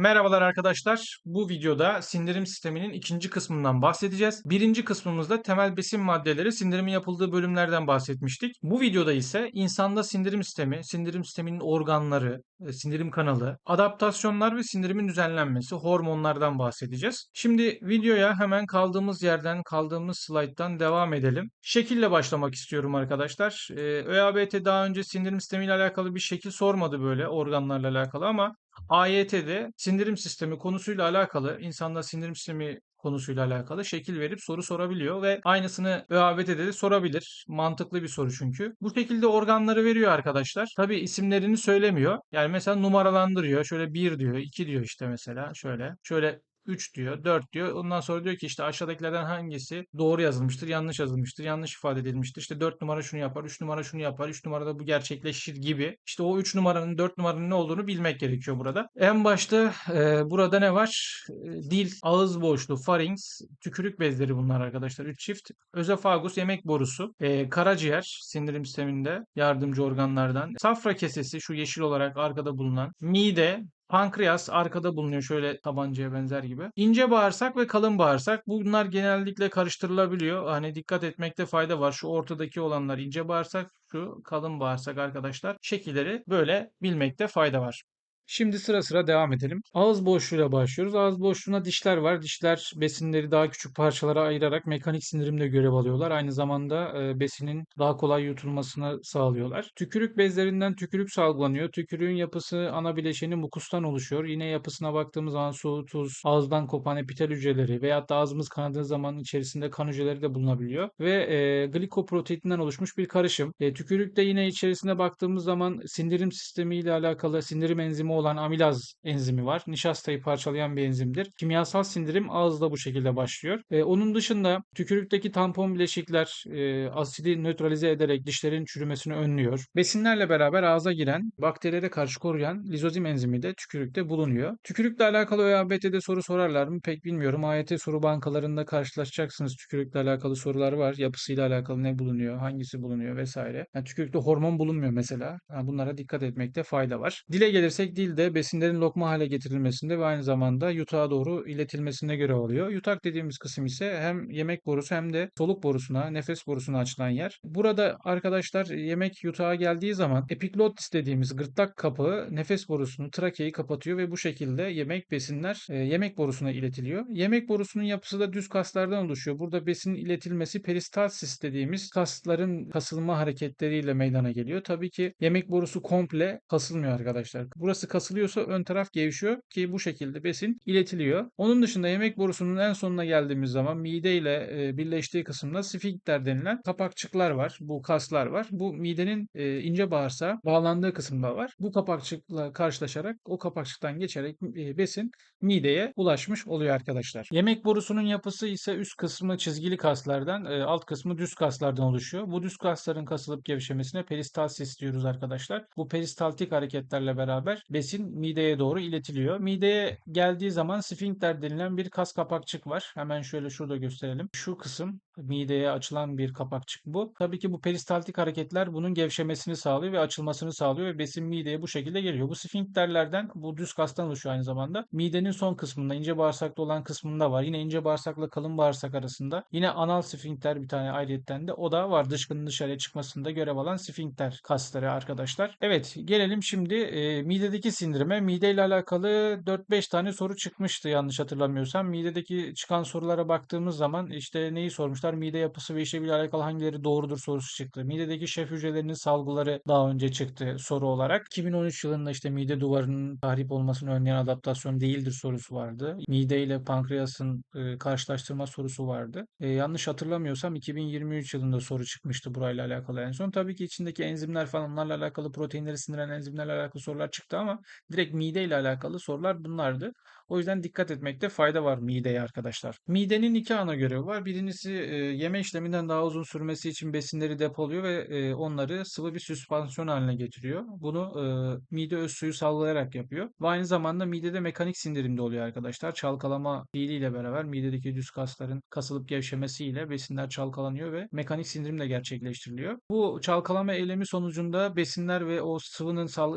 Merhabalar arkadaşlar. Bu videoda sindirim sisteminin ikinci kısmından bahsedeceğiz. Birinci kısmımızda temel besin maddeleri sindirimin yapıldığı bölümlerden bahsetmiştik. Bu videoda ise insanda sindirim sistemi, sindirim sisteminin organları, e, sindirim kanalı, adaptasyonlar ve sindirimin düzenlenmesi, hormonlardan bahsedeceğiz. Şimdi videoya hemen kaldığımız yerden, kaldığımız slayttan devam edelim. Şekille başlamak istiyorum arkadaşlar. Ee, ÖABT daha önce sindirim sistemiyle alakalı bir şekil sormadı böyle organlarla alakalı ama AYT'de sindirim sistemi konusuyla alakalı, insanda sindirim sistemi konusuyla alakalı şekil verip soru sorabiliyor ve aynısını ÖABT'de de sorabilir. Mantıklı bir soru çünkü. Bu şekilde organları veriyor arkadaşlar. Tabi isimlerini söylemiyor. Yani mesela numaralandırıyor. Şöyle 1 diyor, 2 diyor işte mesela şöyle. Şöyle 3 diyor, 4 diyor. Ondan sonra diyor ki işte aşağıdakilerden hangisi doğru yazılmıştır, yanlış yazılmıştır, yanlış ifade edilmiştir. İşte 4 numara şunu yapar, 3 numara şunu yapar, 3 numarada bu gerçekleşir gibi. İşte o 3 numaranın 4 numaranın ne olduğunu bilmek gerekiyor burada. En başta e, burada ne var? E, dil, ağız boşluğu, pharynx, tükürük bezleri bunlar arkadaşlar. 3 çift. Özofagus yemek borusu, e, karaciğer sindirim sisteminde yardımcı organlardan. Safra kesesi şu yeşil olarak arkada bulunan. Mide, Pankreas arkada bulunuyor şöyle tabancaya benzer gibi. İnce bağırsak ve kalın bağırsak bunlar genellikle karıştırılabiliyor. Hani dikkat etmekte fayda var. Şu ortadaki olanlar ince bağırsak, şu kalın bağırsak arkadaşlar. Şekilleri böyle bilmekte fayda var. Şimdi sıra sıra devam edelim. Ağız boşluğuyla başlıyoruz. Ağız boşluğuna dişler var. Dişler besinleri daha küçük parçalara ayırarak mekanik sindirimde görev alıyorlar. Aynı zamanda e, besinin daha kolay yutulmasını sağlıyorlar. Tükürük bezlerinden tükürük salgılanıyor. Tükürüğün yapısı ana bileşeni mukustan oluşuyor. Yine yapısına baktığımız zaman su, tuz, ağızdan kopan epitel hücreleri veyahut da ağzımız kanadığı zaman içerisinde kan hücreleri de bulunabiliyor. Ve e, glikoproteininden oluşmuş bir karışım. E, tükürükte yine içerisine baktığımız zaman sindirim sistemiyle alakalı sindirim enzimi olan amilaz enzimi var. Nişastayı parçalayan bir enzimdir. Kimyasal sindirim ağızda bu şekilde başlıyor. E, onun dışında tükürükteki tampon bileşikler e, asidi nötralize ederek dişlerin çürümesini önlüyor. Besinlerle beraber ağza giren bakterilere karşı koruyan lizozim enzimi de tükürükte bulunuyor. Tükürükle alakalı ÖABT'de soru sorarlar mı pek bilmiyorum. AYT soru bankalarında karşılaşacaksınız. Tükürükle alakalı sorular var. Yapısıyla alakalı ne bulunuyor, hangisi bulunuyor vesaire. Yani tükürükte hormon bulunmuyor mesela. Yani bunlara dikkat etmekte fayda var. Dile gelirsek dil de besinlerin lokma hale getirilmesinde ve aynı zamanda yutağa doğru iletilmesinde görev alıyor. Yutak dediğimiz kısım ise hem yemek borusu hem de soluk borusuna, nefes borusuna açılan yer. Burada arkadaşlar yemek yutağa geldiği zaman epiglotis dediğimiz gırtlak kapağı nefes borusunu, trakeyi kapatıyor ve bu şekilde yemek besinler e, yemek borusuna iletiliyor. Yemek borusunun yapısı da düz kaslardan oluşuyor. Burada besinin iletilmesi peristalsis dediğimiz kasların kasılma hareketleriyle meydana geliyor. Tabii ki yemek borusu komple kasılmıyor arkadaşlar. Burası kasılıyorsa ön taraf gevşiyor ki bu şekilde besin iletiliyor. Onun dışında yemek borusunun en sonuna geldiğimiz zaman mide ile birleştiği kısımda sfinkter denilen kapakçıklar var. Bu kaslar var. Bu midenin ince bağırsağa bağlandığı kısımda var. Bu kapakçıkla karşılaşarak o kapakçıktan geçerek besin mideye ulaşmış oluyor arkadaşlar. Yemek borusunun yapısı ise üst kısmı çizgili kaslardan, alt kısmı düz kaslardan oluşuyor. Bu düz kasların kasılıp gevşemesine peristalsis diyoruz arkadaşlar. Bu peristaltik hareketlerle beraber besin mideye doğru iletiliyor. Mideye geldiği zaman sfinkter denilen bir kas kapakçık var. Hemen şöyle şurada gösterelim. Şu kısım mideye açılan bir kapakçık bu. Tabii ki bu peristaltik hareketler bunun gevşemesini sağlıyor ve açılmasını sağlıyor ve besin mideye bu şekilde geliyor. Bu sfinkterlerden bu düz kastan oluşuyor aynı zamanda. Midenin son kısmında ince bağırsakta olan kısmında var. Yine ince bağırsakla kalın bağırsak arasında. Yine anal sfinkter bir tane ayrıyetten de o da var. Dışkının dışarıya çıkmasında görev alan sfinkter kasları arkadaşlar. Evet gelelim şimdi e, midedeki sindirime. Mide ile alakalı 4-5 tane soru çıkmıştı yanlış hatırlamıyorsam. Midedeki çıkan sorulara baktığımız zaman işte neyi sormuşlar? Mide yapısı ve işleviyle alakalı hangileri doğrudur sorusu çıktı. Midedeki şef hücrelerinin salgıları daha önce çıktı soru olarak. 2013 yılında işte mide duvarının tahrip olmasını önleyen adaptasyon değildir sorusu vardı. Mide ile pankreasın e, karşılaştırma sorusu vardı. E, yanlış hatırlamıyorsam 2023 yılında soru çıkmıştı burayla alakalı en son. Tabii ki içindeki enzimler falan onlarla alakalı proteinleri sindiren enzimlerle alakalı sorular çıktı ama direkt mide ile alakalı sorular bunlardı. O yüzden dikkat etmekte fayda var mideye arkadaşlar. Midenin iki ana görevi var. Birincisi e, yeme işleminden daha uzun sürmesi için besinleri depoluyor ve e, onları sıvı bir süspansiyon haline getiriyor. Bunu e, mide öz suyu salgılayarak yapıyor. Ve aynı zamanda midede mekanik sindirimde oluyor arkadaşlar. Çalkalama fiiliyle beraber midedeki düz kasların kasılıp gevşemesiyle besinler çalkalanıyor ve mekanik sindirim de gerçekleştiriliyor. Bu çalkalama eylemi sonucunda besinler ve o sıvının sal,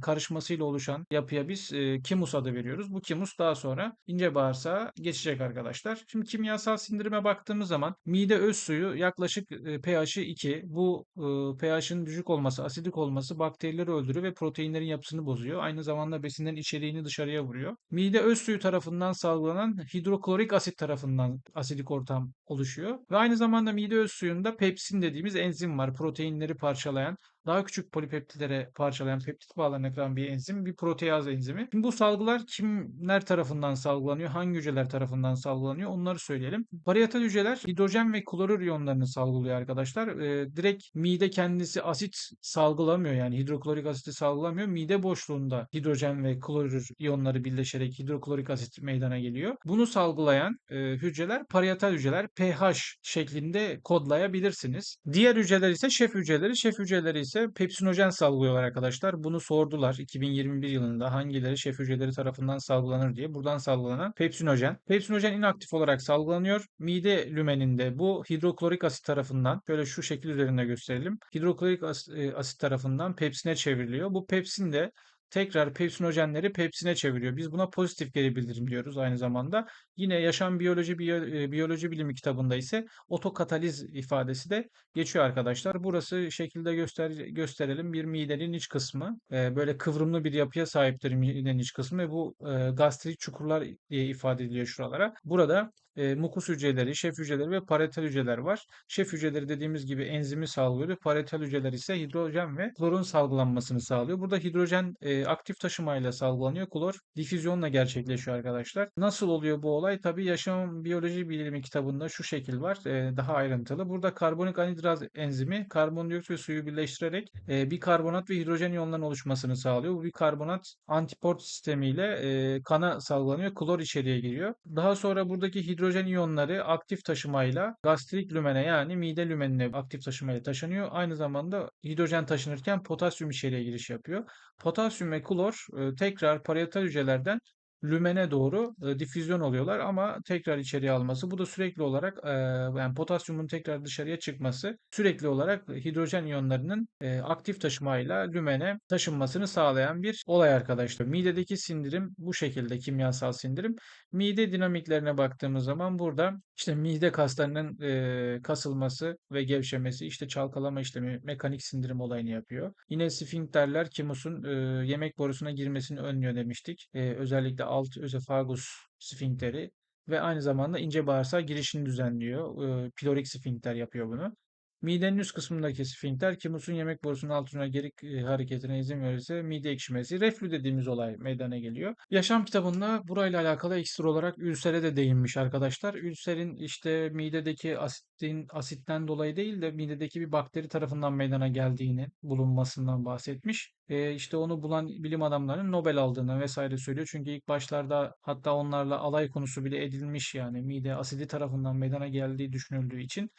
karışmasıyla oluşan yapıya biz e, kimus adı veriyoruz. Bu kimus daha sonra ince bağırsağa geçecek arkadaşlar. Şimdi kimyasal sindirime baktığımız zaman mide öz suyu yaklaşık e, pH'i 2. Bu e, pH'in düşük olması, asidik olması bakterileri öldürüyor ve proteinlerin yapısını bozuyor. Aynı zamanda besinlerin içeriğini dışarıya vuruyor. Mide öz suyu tarafından salgılanan hidroklorik asit tarafından asidik ortam oluşuyor. Ve aynı zamanda mide öz suyunda pepsin dediğimiz enzim var. Proteinleri parçalayan daha küçük polipeptitlere parçalayan peptit bağlarına kıran bir enzim, bir proteaz enzimi. Şimdi bu salgılar kimler tarafından salgılanıyor, hangi hücreler tarafından salgılanıyor onları söyleyelim. Parietal hücreler hidrojen ve klorür iyonlarını salgılıyor arkadaşlar. Ee, direkt mide kendisi asit salgılamıyor yani hidroklorik asiti salgılamıyor. Mide boşluğunda hidrojen ve klorür iyonları birleşerek hidroklorik asit meydana geliyor. Bunu salgılayan e, hücreler parietal hücreler pH şeklinde kodlayabilirsiniz. Diğer hücreler ise şef hücreleri. Şef hücreleri ise pepsinojen salgılıyorlar arkadaşlar. Bunu sordular 2021 yılında hangileri şef hücreleri tarafından salgılanır diye. Buradan salgılanan pepsinojen. Pepsinojen inaktif olarak salgılanıyor. Mide lümeninde bu hidroklorik asit tarafından şöyle şu şekil üzerinde gösterelim. Hidroklorik e, asit tarafından pepsine çevriliyor. Bu pepsin de tekrar pepsinojenleri pepsine çeviriyor. Biz buna pozitif geri bildirim diyoruz aynı zamanda. Yine yaşam biyoloji biyo, e, biyoloji bilimi kitabında ise otokataliz ifadesi de geçiyor arkadaşlar. Burası şekilde göster gösterelim bir midenin iç kısmı. E, böyle kıvrımlı bir yapıya sahiptir midenin iç kısmı ve bu e, gastrik çukurlar diye ifade ediliyor şuralara. Burada e, mukus hücreleri, şef hücreleri ve parietal hücreler var. Şef hücreleri dediğimiz gibi enzimi salgılıyor. Parietal hücreler ise hidrojen ve klorun salgılanmasını sağlıyor. Burada hidrojen e, aktif taşımayla salgılanıyor. Klor difüzyonla gerçekleşiyor arkadaşlar. Nasıl oluyor bu olay? Tabii yaşam biyoloji bilimi kitabında şu şekil var. E, daha ayrıntılı. Burada karbonik anhidraz enzimi karbondioksit ve suyu birleştirerek e, bir karbonat ve hidrojen iyonlarının oluşmasını sağlıyor. Bu bir karbonat antiport sistemiyle e, kana salgılanıyor. Klor içeriye giriyor. Daha sonra buradaki hidrojen hidrojen iyonları aktif taşımayla gastrik lümene yani mide lümenine aktif taşımayla taşınıyor. Aynı zamanda hidrojen taşınırken potasyum içeriye giriş yapıyor. Potasyum ve klor e, tekrar parietal hücrelerden lümene doğru e, difüzyon oluyorlar ama tekrar içeriye alması bu da sürekli olarak e, yani potasyumun tekrar dışarıya çıkması sürekli olarak hidrojen iyonlarının e, aktif taşımayla lümene taşınmasını sağlayan bir olay arkadaşlar. Midedeki sindirim bu şekilde kimyasal sindirim. Mide dinamiklerine baktığımız zaman burada işte mide kaslarının e, kasılması ve gevşemesi işte çalkalama işlemi mekanik sindirim olayını yapıyor. Yine sfinkterler kimusun e, yemek borusuna girmesini önlüyor demiştik. E, özellikle alt özefagus sfinkteri ve aynı zamanda ince bağırsağa girişini düzenliyor. E, pilorik sfinkter yapıyor bunu. Midenin üst kısmındaki sfinkter kimusun yemek borusunun altına geri e, hareketine izin verirse mide ekşimesi, reflü dediğimiz olay meydana geliyor. Yaşam kitabında burayla alakalı ekstra olarak ülsere de değinmiş arkadaşlar. Ülserin işte midedeki asitin asitten dolayı değil de midedeki bir bakteri tarafından meydana geldiğini bulunmasından bahsetmiş. E, işte onu bulan bilim adamlarının Nobel aldığını vesaire söylüyor. Çünkü ilk başlarda hatta onlarla alay konusu bile edilmiş yani mide asidi tarafından meydana geldiği düşünüldüğü için.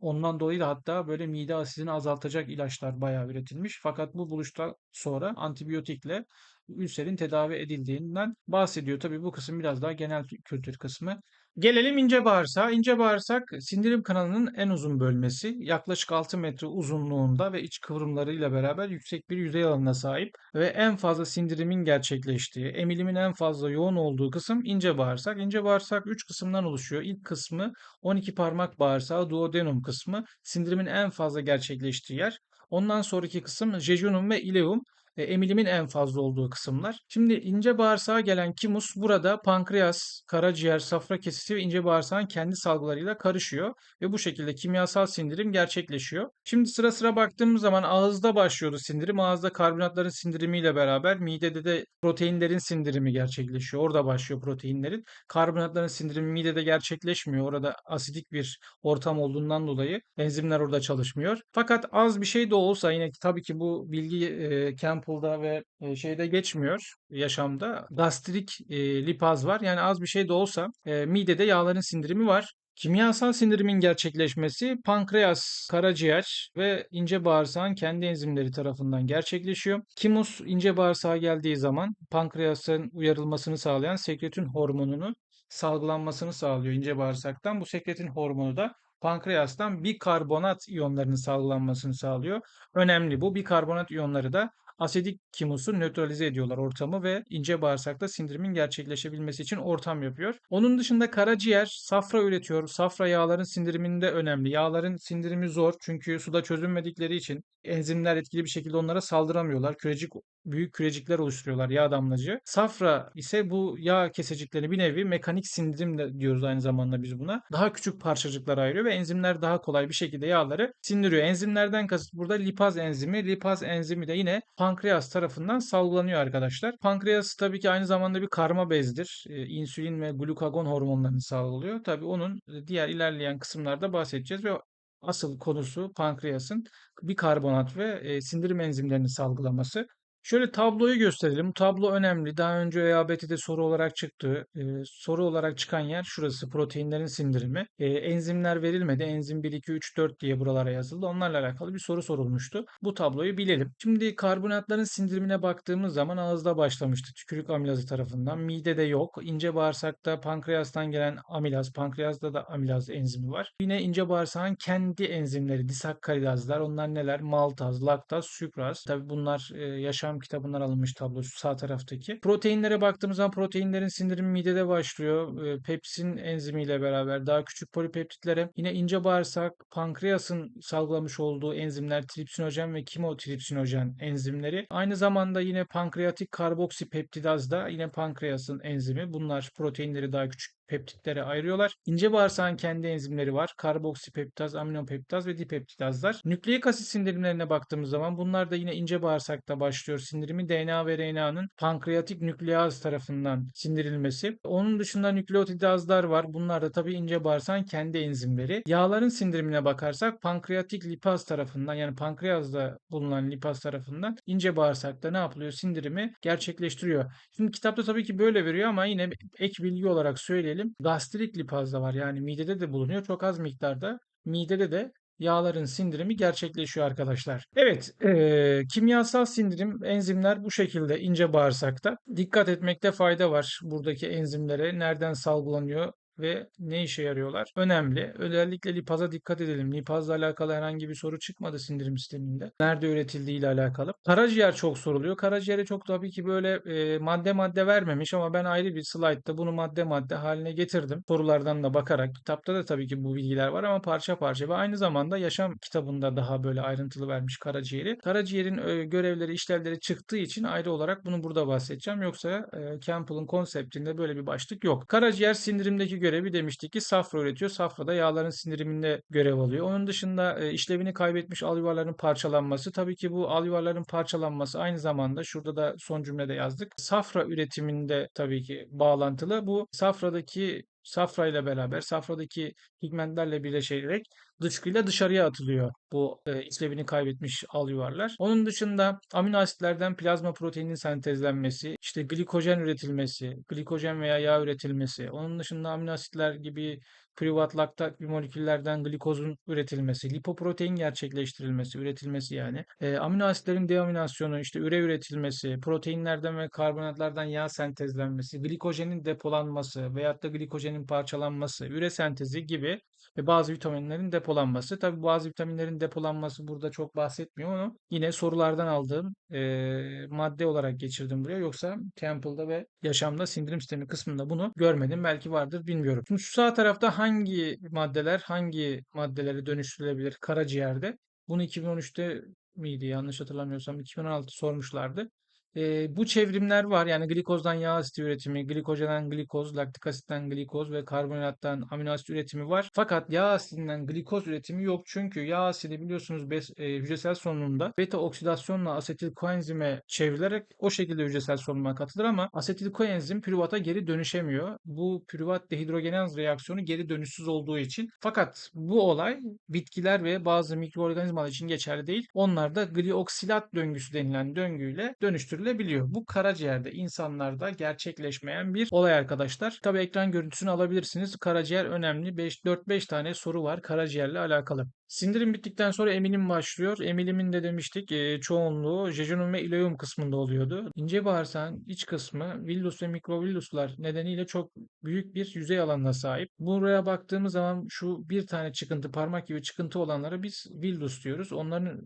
Ondan dolayı da hatta böyle mide asidini azaltacak ilaçlar bayağı üretilmiş. Fakat bu buluştan sonra antibiyotikle ülserin tedavi edildiğinden bahsediyor. Tabii bu kısım biraz daha genel kültür kısmı. Gelelim ince bağırsağa. İnce bağırsak sindirim kanalının en uzun bölmesi. Yaklaşık 6 metre uzunluğunda ve iç kıvrımlarıyla beraber yüksek bir yüzey alanına sahip ve en fazla sindirimin gerçekleştiği, emilimin en fazla yoğun olduğu kısım ince bağırsak. İnce bağırsak 3 kısımdan oluşuyor. İlk kısmı 12 parmak bağırsağı duodenum kısmı sindirimin en fazla gerçekleştiği yer. Ondan sonraki kısım jejunum ve ileum emilimin en fazla olduğu kısımlar. Şimdi ince bağırsağa gelen kimus burada pankreas, karaciğer, safra kesesi ve ince bağırsağın kendi salgılarıyla karışıyor ve bu şekilde kimyasal sindirim gerçekleşiyor. Şimdi sıra sıra baktığımız zaman ağızda başlıyordu sindirim. Ağızda karbonatların sindirimiyle beraber midede de proteinlerin sindirimi gerçekleşiyor. Orada başlıyor proteinlerin. Karbonatların sindirimi midede gerçekleşmiyor. Orada asidik bir ortam olduğundan dolayı enzimler orada çalışmıyor. Fakat az bir şey de olsa yine tabii ki bu bilgi e, Camp Temple'da ve e, şeyde geçmiyor yaşamda. Gastrik e, lipaz var. Yani az bir şey de olsa e, midede yağların sindirimi var. Kimyasal sindirimin gerçekleşmesi pankreas, karaciğer ve ince bağırsağın kendi enzimleri tarafından gerçekleşiyor. Kimus ince bağırsağa geldiği zaman pankreasın uyarılmasını sağlayan sekretin hormonunu salgılanmasını sağlıyor ince bağırsaktan. Bu sekretin hormonu da pankreastan bikarbonat iyonlarının salgılanmasını sağlıyor. Önemli bu bikarbonat iyonları da asidik kimusu nötralize ediyorlar ortamı ve ince bağırsakta sindirimin gerçekleşebilmesi için ortam yapıyor. Onun dışında karaciğer safra üretiyor. Safra yağların sindiriminde önemli. Yağların sindirimi zor çünkü suda çözünmedikleri için enzimler etkili bir şekilde onlara saldıramıyorlar. Kürecik büyük kürecikler oluşturuyorlar yağ damlacı. Safra ise bu yağ kesecikleri bir nevi mekanik sindirim de diyoruz aynı zamanda biz buna. Daha küçük parçacıklara ayırıyor ve enzimler daha kolay bir şekilde yağları sindiriyor. Enzimlerden kasıt burada lipaz enzimi. Lipaz enzimi de yine pankreas tarafından salgılanıyor arkadaşlar. Pankreas tabii ki aynı zamanda bir karma bezdir. E, insülin ve glukagon hormonlarını salgılıyor. Tabii onun diğer ilerleyen kısımlarda bahsedeceğiz ve asıl konusu pankreasın bikarbonat ve e, sindirim enzimlerini salgılaması. Şöyle tabloyu gösterelim. Tablo önemli. Daha önce EABT'de soru olarak çıktı. Ee, soru olarak çıkan yer şurası. Proteinlerin sindirimi. Ee, enzimler verilmedi. Enzim 1, 2, 3, 4 diye buralara yazıldı. Onlarla alakalı bir soru sorulmuştu. Bu tabloyu bilelim. Şimdi karbonatların sindirimine baktığımız zaman ağızda başlamıştı. Tükürük amilazı tarafından. Midede yok. İnce bağırsakta pankreastan gelen amilaz. Pankreasta da amilaz enzimi var. Yine ince bağırsağın kendi enzimleri. Disakkaridazlar. Onlar neler? Maltaz, laktaz, sükraz. Tabi bunlar e, yaşam kitabından alınmış tablo şu sağ taraftaki. Proteinlere baktığımız zaman proteinlerin sindirimi midede başlıyor. E, pepsin enzimiyle beraber daha küçük polipeptitlere yine ince bağırsak pankreasın salgılamış olduğu enzimler tripsinojen ve kimotripsinojen enzimleri. Aynı zamanda yine pankreatik karboksipeptidaz da yine pankreasın enzimi. Bunlar proteinleri daha küçük peptitlere ayırıyorlar. İnce bağırsağın kendi enzimleri var. Karboksipeptaz, aminopeptaz ve dipeptidazlar. Nükleik asit sindirimlerine baktığımız zaman bunlar da yine ince bağırsakta başlıyor. Sindirimi DNA ve RNA'nın pankreatik nükleaz tarafından sindirilmesi. Onun dışında nükleotidazlar var. Bunlar da tabii ince bağırsağın kendi enzimleri. Yağların sindirimine bakarsak pankreatik lipaz tarafından yani pankreazda bulunan lipaz tarafından ince bağırsakta ne yapılıyor? Sindirimi gerçekleştiriyor. Şimdi kitapta tabii ki böyle veriyor ama yine ek bilgi olarak söyleyelim söyleyelim. Gastrik lipaz da var. Yani midede de bulunuyor. Çok az miktarda. Midede de yağların sindirimi gerçekleşiyor arkadaşlar. Evet, e, kimyasal sindirim enzimler bu şekilde ince bağırsakta. Dikkat etmekte fayda var buradaki enzimlere. Nereden salgılanıyor? Ve ne işe yarıyorlar? Önemli. Özellikle lipaza dikkat edelim. Lipazla alakalı herhangi bir soru çıkmadı sindirim sisteminde. Nerede üretildiği ile alakalı. Karaciğer çok soruluyor. Karaciğere çok tabii ki böyle e, madde madde vermemiş ama ben ayrı bir slaytta bunu madde madde haline getirdim. Sorulardan da bakarak. Kitapta da tabii ki bu bilgiler var ama parça parça ve aynı zamanda yaşam kitabında daha böyle ayrıntılı vermiş karaciğeri. Karaciğerin e, görevleri, işlevleri çıktığı için ayrı olarak bunu burada bahsedeceğim. Yoksa e, Campbell'ın konseptinde böyle bir başlık yok. Karaciğer sindirimdeki görevi demiştik ki safra üretiyor. Safra da yağların sindiriminde görev alıyor. Onun dışında e, işlevini kaybetmiş alüvarların parçalanması. Tabii ki bu alüvarların parçalanması aynı zamanda şurada da son cümlede yazdık. Safra üretiminde tabii ki bağlantılı. Bu safradaki safra ile beraber safradaki pigmentlerle birleşerek dışkıyla dışarıya atılıyor bu e, işlevini kaybetmiş al yuvarlar. Onun dışında amino asitlerden plazma proteinin sentezlenmesi, işte glikojen üretilmesi, glikojen veya yağ üretilmesi, onun dışında amino asitler gibi privat laktat bir moleküllerden glikozun üretilmesi, lipoprotein gerçekleştirilmesi, üretilmesi yani. E, amino asitlerin deaminasyonu, işte üre üretilmesi, proteinlerden ve karbonatlardan yağ sentezlenmesi, glikojenin depolanması veyahut da glikojenin parçalanması, üre sentezi gibi ve bazı vitaminlerin depolanması. Tabi bazı vitaminlerin depolanması burada çok bahsetmiyor ama yine sorulardan aldığım e, madde olarak geçirdim buraya. Yoksa Campbell'da ve yaşamda sindirim sistemi kısmında bunu görmedim. Belki vardır bilmiyorum. Şimdi şu sağ tarafta hangi maddeler hangi maddelere dönüştürülebilir karaciğerde? Bunu 2013'te miydi yanlış hatırlamıyorsam 2016 sormuşlardı. E, bu çevrimler var. Yani glikozdan yağ asidi üretimi, glikojenden glikoz, laktik asitten glikoz ve karbonhidrattan amino asit üretimi var. Fakat yağ asidinden glikoz üretimi yok. Çünkü yağ asidi biliyorsunuz bes, e, hücresel solunumda beta oksidasyonla asetil koenzime çevrilerek o şekilde hücresel solunuma katılır ama asetil koenzim pürüvata geri dönüşemiyor. Bu pürüvat dehidrogenaz reaksiyonu geri dönüşsüz olduğu için. Fakat bu olay bitkiler ve bazı mikroorganizmalar için geçerli değil. Onlar da glioksilat döngüsü denilen döngüyle dönüştürülür dönüştürülebiliyor. Bu karaciğerde insanlarda gerçekleşmeyen bir olay arkadaşlar. Tabi ekran görüntüsünü alabilirsiniz. Karaciğer önemli. 5 4-5 tane soru var karaciğerle alakalı. Sindirim bittikten sonra emilim başlıyor. Emilimin de demiştik e, çoğunluğu jejunum ve ileum kısmında oluyordu. İnce bağırsağın iç kısmı villus ve mikrovilluslar nedeniyle çok büyük bir yüzey alanına sahip. Buraya baktığımız zaman şu bir tane çıkıntı parmak gibi çıkıntı olanlara biz villus diyoruz. Onların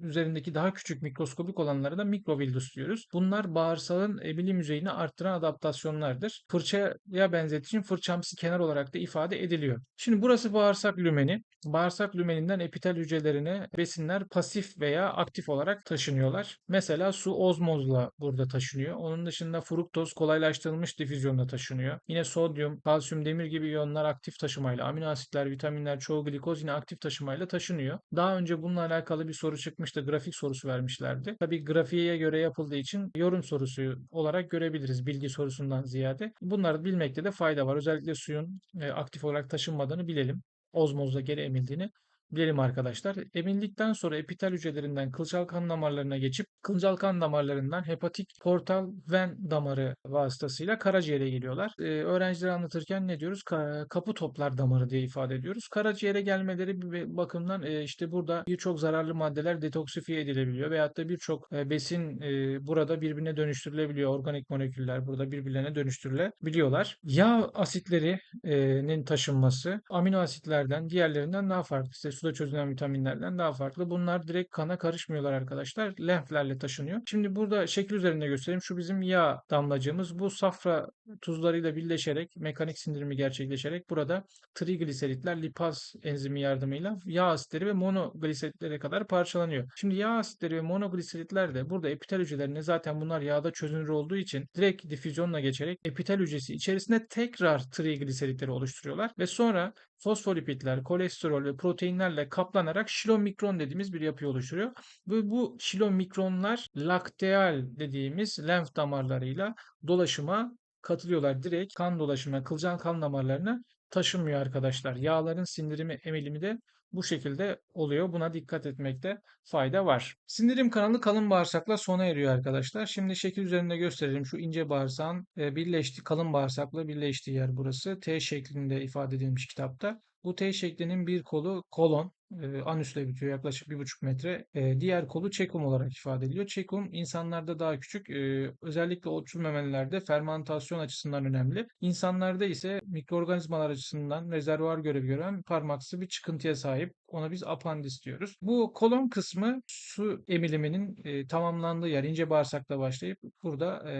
üzerindeki daha küçük mikroskobik olanlara da mikrovillus diyoruz. Bunlar bağırsağın emilim yüzeyini arttıran adaptasyonlardır. Fırçaya benzetici fırçamsı kenar olarak da ifade ediliyor. Şimdi burası bağırsak lümeni. Bağırsak lümeninden epitel hücrelerine besinler pasif veya aktif olarak taşınıyorlar. Mesela su ozmozla burada taşınıyor. Onun dışında fruktoz kolaylaştırılmış difüzyonla taşınıyor. Yine sodyum, kalsiyum, demir gibi iyonlar aktif taşımayla, amino asitler, vitaminler, çoğu glikoz yine aktif taşımayla taşınıyor. Daha önce bununla alakalı bir soru çıkmıştı. Grafik sorusu vermişlerdi. Tabii grafiğe göre yapıldığı için yorum sorusu olarak görebiliriz bilgi sorusundan ziyade. Bunları bilmekte de fayda var. Özellikle suyun e, aktif olarak taşınmadığını bilelim ozmozla geri emildiğini bilelim arkadaşlar. Emildikten sonra epitel hücrelerinden kılcal kan damarlarına geçip kılcal kan damarlarından hepatik portal ven damarı vasıtasıyla karaciğere geliyorlar. Ee, öğrencilere anlatırken ne diyoruz? Ka- kapı toplar damarı diye ifade ediyoruz. Karaciğere gelmeleri bir bakımdan e, işte burada birçok zararlı maddeler detoksifiye edilebiliyor veyahut da birçok e, besin e, burada birbirine dönüştürülebiliyor. Organik moleküller burada birbirlerine dönüştürülebiliyorlar. Yağ asitlerinin taşınması amino asitlerden diğerlerinden daha farklı. İşte suda çözülen vitaminlerden daha farklı. Bunlar direkt kana karışmıyorlar arkadaşlar. Lenflerle taşınıyor. Şimdi burada şekil üzerinde göstereyim. Şu bizim yağ damlacığımız. Bu safra tuzlarıyla birleşerek mekanik sindirimi gerçekleşerek burada trigliseritler lipaz enzimi yardımıyla yağ asitleri ve monogliseritlere kadar parçalanıyor. Şimdi yağ asitleri ve monogliseritler de burada epitel hücrelerine zaten bunlar yağda çözünür olduğu için direkt difüzyonla geçerek epitel hücresi içerisinde tekrar trigliseritleri oluşturuyorlar ve sonra fosfolipidler, kolesterol ve proteinlerle kaplanarak şilomikron dediğimiz bir yapı oluşturuyor. Ve bu şilomikronlar lakteal dediğimiz lenf damarlarıyla dolaşıma katılıyorlar. Direkt kan dolaşımına, kılcal kan damarlarına taşınmıyor arkadaşlar. Yağların sindirimi, emilimi de bu şekilde oluyor. Buna dikkat etmekte fayda var. Sindirim kanalı kalın bağırsakla sona eriyor arkadaşlar. Şimdi şekil üzerinde gösterelim. Şu ince bağırsağın e, birleşti, kalın bağırsakla birleştiği yer burası. T şeklinde ifade edilmiş kitapta. Bu T şeklinin bir kolu kolon, e, anüsle bitiyor yaklaşık bir buçuk metre. E, diğer kolu çekum olarak ifade ediliyor. Çekum insanlarda daha küçük. E, özellikle otçul memelilerde fermantasyon açısından önemli. İnsanlarda ise mikroorganizmalar açısından rezervuar görevi gören parmaksı bir çıkıntıya sahip. Ona biz apandis diyoruz. Bu kolon kısmı su emiliminin e, tamamlandığı yer ince bağırsakta başlayıp burada e,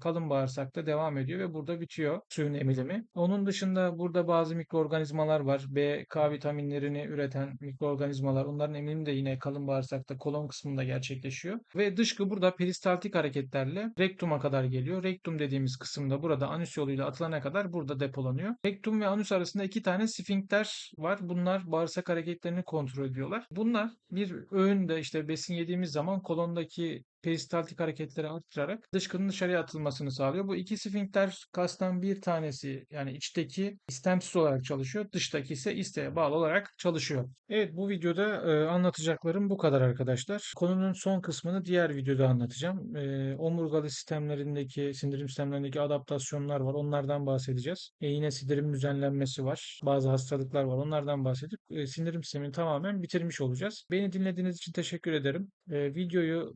kalın bağırsakta devam ediyor ve burada bitiyor suyun emilimi. Onun dışında burada bazı mikroorganizmalar var. B, K vitaminlerini üreten mikroorganizmalar. Onların emilimi de yine kalın bağırsakta kolon kısmında gerçekleşiyor. Ve dışkı burada peristaltik hareketlerle rektuma kadar geliyor. Rektum dediğimiz kısımda burada anüs yoluyla atılana kadar burada depolanıyor. Rektum ve anüs arasında iki tane sfinkter var. Bunlar bağırsak hareketlerini kontrol ediyorlar. Bunlar bir öğünde işte besin yediğimiz zaman kolondaki peristaltik hareketleri arttırarak dışkının dışarıya atılmasını sağlıyor. Bu iki sfinkter kastan bir tanesi yani içteki istemsiz olarak çalışıyor. Dıştaki ise isteğe bağlı olarak çalışıyor. Evet bu videoda e, anlatacaklarım bu kadar arkadaşlar. Konunun son kısmını diğer videoda anlatacağım. E, omurgalı sistemlerindeki, sindirim sistemlerindeki adaptasyonlar var. Onlardan bahsedeceğiz. E, yine sindirim düzenlenmesi var. Bazı hastalıklar var. Onlardan bahsedip e, sindirim sistemini tamamen bitirmiş olacağız. Beni dinlediğiniz için teşekkür ederim. E, videoyu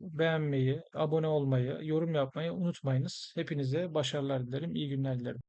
beğenmeyi, abone olmayı, yorum yapmayı unutmayınız. Hepinize başarılar dilerim. İyi günler dilerim.